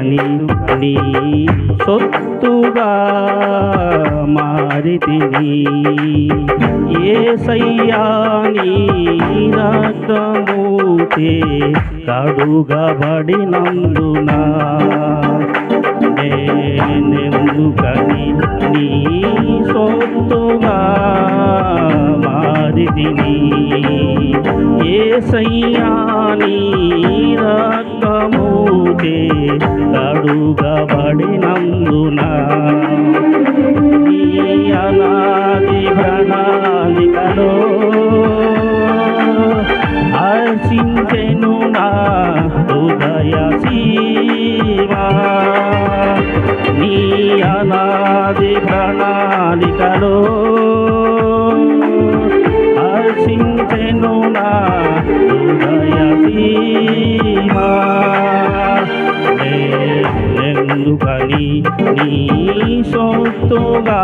నీ నీ సొత్తుగా మారితిని ఏ సయ్యాని రక్తమూతే కడుగబడినందునా నేనెందుకని నీ సొత్తుగా మారితిని ఏ సయ్యాని రక్త ఏసయ్యాని తడుగా పడినందున ఈ అనాది ప్రణాళికలో ఎందుకని నీ సొత్తుగా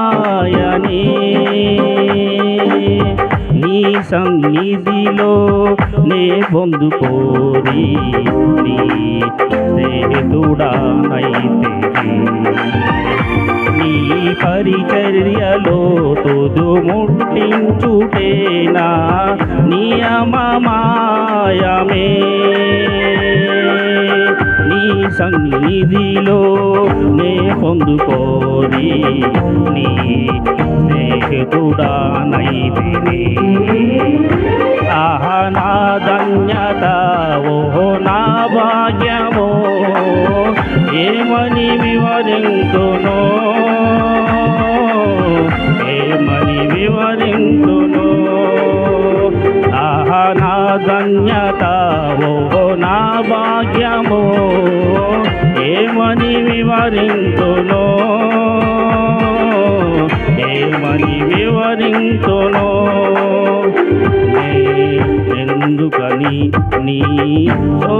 నియమమాయనే నీ సన్నిధిలో నే పొందుకోరి. నీ స్నేహితుడానైతే. నీ పరిచర్యలో తుదు ముట్టించుటేనా నియమమాయమే నీ సన్నిధిలో నే పొందుకోని నీ స్నేహితుడానైతిని. ఆహా నా ధన్యత ఓ నా భాగ్యమో ఏమని వివరించునో ధన్యత ఓ నా భాగ్యమో ఏమని వివరించును ఏమని వివరించును ఎందుకని నీ ఓ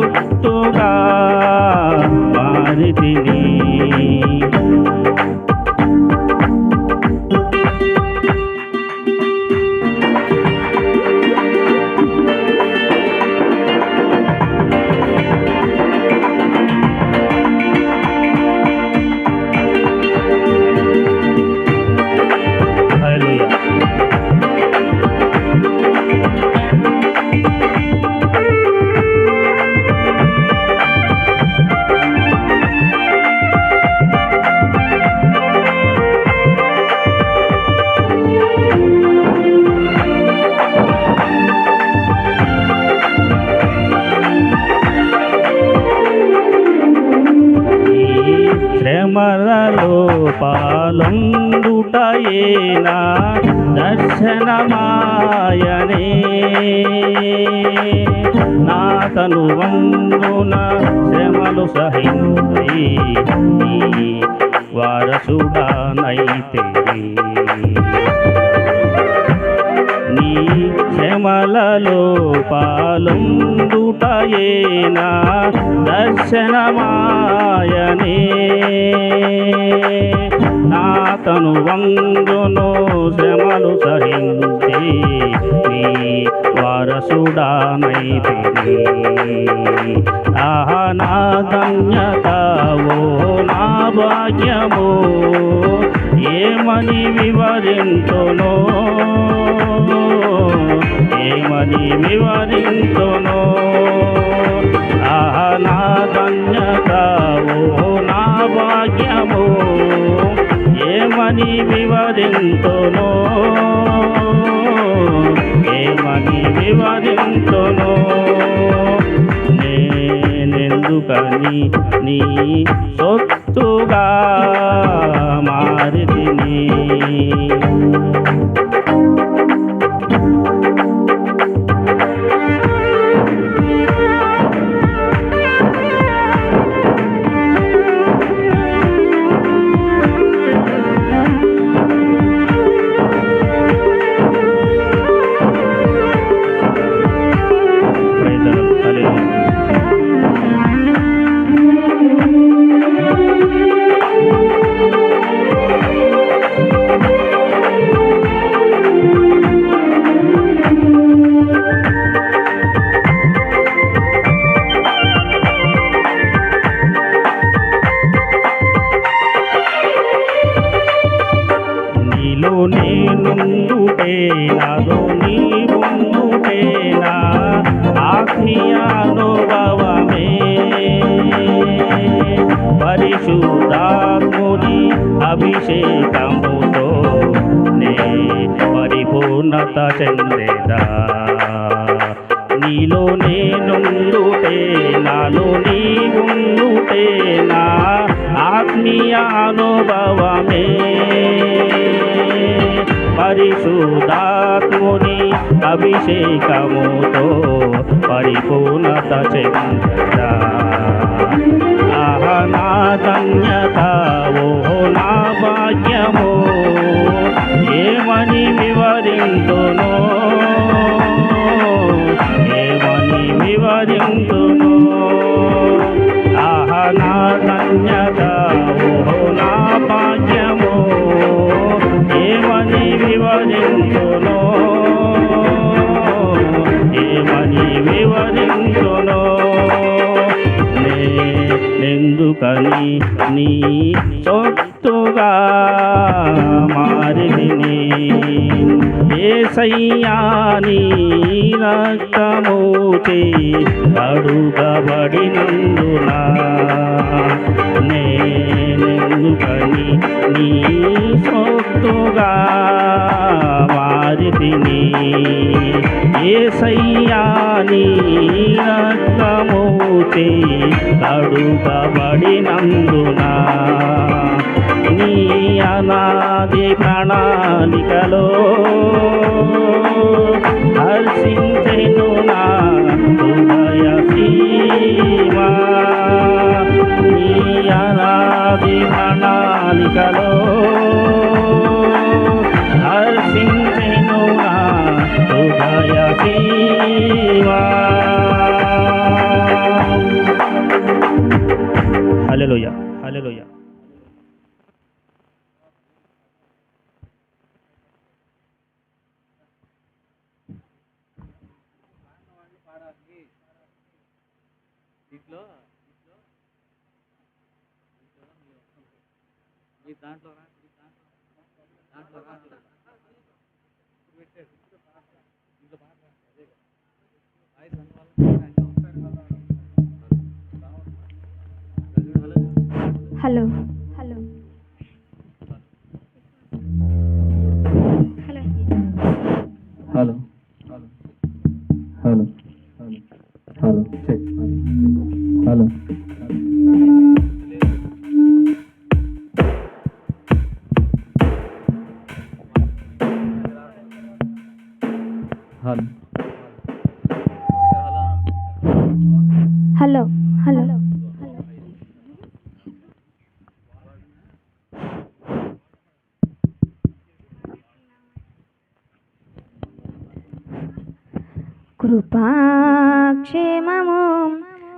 శ్రమలలో దర్శనమాయనే. నా తను వందున శ్రమలు సహించి వారసుడానైతే నీ శ్రమలలో పాలం చూటయేనా దర్శనమాయనే. నా తను వంగును శ్రమలు సహించి నీ వారసుడానైతిని. ఆహా నా ధన్యత ఓ నా భాగ్యమో ఏమని వివరించునో? ఏమని వివరింతును ఆహా నా ధన్యత ఓ నా భాగ్యము. ఏమని వివరించును ఏమని వివరించును నేనెందుకని నీ సొత్తుగా మారితిని? అభిషేకముతో నే పరిపూర్ణత చెందేదా నీలో నేనుండుటే నాలో నీ ఉండుటేనా ఆత్మీయ అనుభవమే పరిశుద్ధాత్ముని అభిషేకముతో పరిపూర్ణత చెందా నా ధన్యత ఓ నా భాగ్యము ఏమని వివరింతును ఏమని వివరింతును నేనెందుకని నీ సొత్తుగా మారిదిని ఏసయ్యాని రక్తమూచి అడుగబడినందున నేనెందుకని నీ సొత్తుగా మారితిని? ఏసయ్యాని రక్తమూచి అడుగబడినందున నీ అనాది ప్రణాళికలో హర్షించెను నా హృదయ సీమా నీ అనాది ప్రణాళికలో హర్షించెను నా హృదయ సీమా హల్లెలూయా హల్లెలూయా. దీంట్లో మీ దాంట్లో దాంట్లో పెట్టాడు బాగా అదే voice hello. Hello hello hello hello కృపాక్షేమము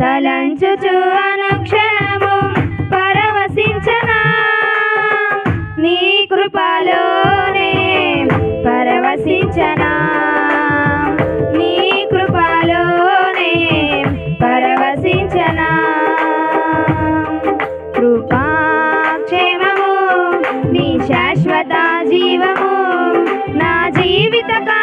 తలంచుచు అనక్షరము పరవశించనా? నీ కృపలోనే పరవశించనా? నీ కృపలోనే పరవశించనా? కృపాక్షేమము నీ శాశ్వత జీవము నా జీవితకా